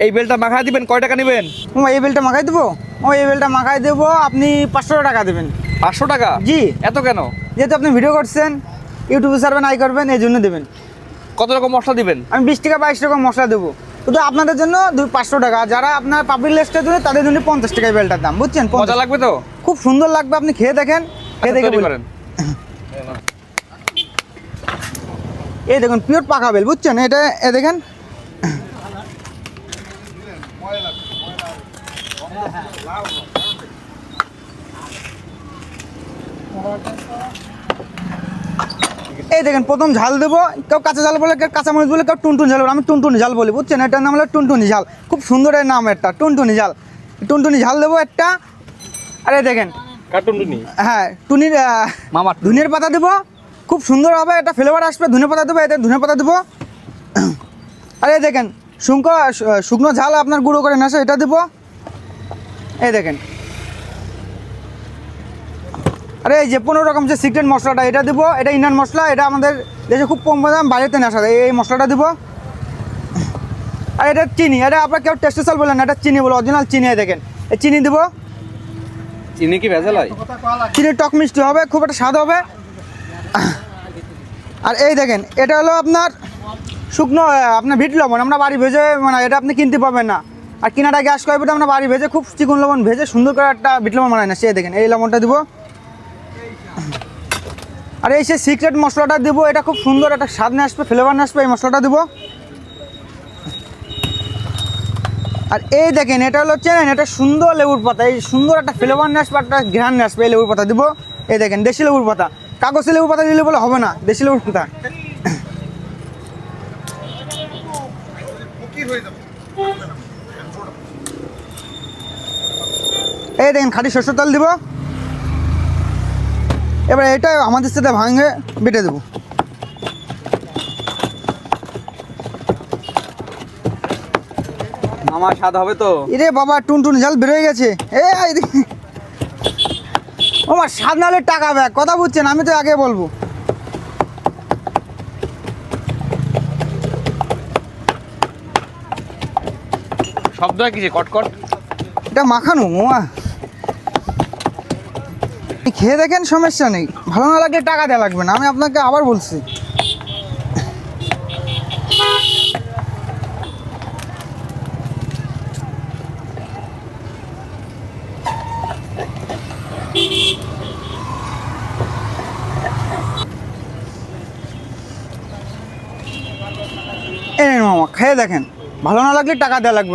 এই বেলটা মাখা দিবেন? কয় টাকা নেবেন? ও এই বেলটা মাখাই দেবো? ও এই বেলটা মাখাই দেবো আপনি পাঁচশো টাকা দেবেন। পাঁচশো টাকা? জি। এত কেন? যেহেতু আপনি ভিডিও করছেন ইউটিউবে সার্ভেন আই করবেন এই জন্য দেবেন। কত রকম মশলা দিবেন? আমি বিশ টাকা বাইশ টাকা মশলা দেবো। শুধু আপনাদের জন্য দুই পাঁচশো টাকা। যারা আপনার পাবলিক লিস্টে দেবে তাদের জন্য পঞ্চাশ টাকা এই বেলটার দাম বুঝছেন? মজা লাগবে তো? খুব সুন্দর লাগবে আপনি খেয়ে দেখেন। খেয়ে আচ্ছা, দেখে বলুন। করেন। এই দেখুন পিওর পাকা বেল বুঝছেন? এটা এ দেখেন এই দেখেন প্রথম ঝাল দেবো। কেউ কাঁচা ঝাল বলে কেউ কাঁচা মরিচ বলে কেউ টুনটুনি ঝাল বলে। আমি টুনটুনি ঝাল বলি বুঝছেন? এটার নাম হলো টুনটুনি ঝাল। খুব সুন্দর এর নাম একটা টুনটুনি ঝাল। টুনটুনি ঝাল দেবো একটা। আরে দেখেন হ্যাঁ টুনির মামা ধনিয়ার পাতা দেবো। খুব সুন্দর হবে এটা ফ্লেভার আসবে ধনে পাতা দেবো এতে ধনে পাতা দেবো। আরে দেখেন শুঙ্ক শুকনো ঝাল আপনার গুঁড়ো করে নেশা এটা দেবো? এই দেখেন। আরে এই যে পনেরো রকম যে সিক্রেট মশলাটা এটা দেবো। এটা ইন্ডিয়ান মশলা এটা আমাদের দেশে খুব কম দাম বাইরেতে নেশা দেয়। এই মশলাটা দেবো। আর এটা চিনি এটা আপনার কেউ টেস্টেসাল বলেন না এটা চিনি বলে অরিজিনাল চিনি দেখেন। এই চিনি দেবো। চিনি কি ভেজাল হয়? চিনি টক মিষ্টি হবে খুব একটা স্বাদ হবে। আর এই দেখেন এটা হলো আপনার শুকনো আপনার ভিট লবণ, আমরা বাড়ি ভেজে মানে এটা আপনি কিনতে পাবেন না। আর কিনাটা গ্যাস করবে আমরা বাড়ি ভেজে খুব চিকন লবণ ভেজে সুন্দর করে একটা বিট লবণ বানাই না, সে দেখেন, এই লবণটা দিব। আর এই সে সিক্রেট মশলাটা দেবো, এটা খুব সুন্দর একটা স্বাদ নিয়ে আসবে ফ্লেভার নিয়ে আসবে, এই মশলাটা দেবো। আর এই দেখেন, এটা হলো চেনেন, এটা সুন্দর লেবুর পাতা, এই সুন্দর একটা ফ্লেভার নিয়ে আসবে, একটা ঘ্রাণ নিয়ে আসবে, এই লেবুর পাতা দিব। এই দেখেন, দেশি লেবুর পাতা। কাগজে লেবুর পাতা দিলে বলে হবে না, দেশি লেবুর পাতা। এই দেখেন খাঁটি শস্য তেল দিব। এবার এটা আমাদের সাথে ভাঙে বেটে দেবো। মামা স্বাদ হবে তো। এরে বাবা টুনটুন ঝাল বেরোয় গেছে। এ আমার স্বাদ নাহলে টাকা ব্যাগ কথা বুঝছেন আমি তো আগে বলব। শব্দ হয় কিছু কটকট এটা মাখানো মোয়া খেয়ে দেখেন, সমস্যা নেই। ভালো না লাগলে টাকা দেওয়া লাগবে না, আমি আপনাকে আবার বলছি। মামা, খেয়ে দেখেন। ভালো না লাগলে টাকা দেওয়া লাগবে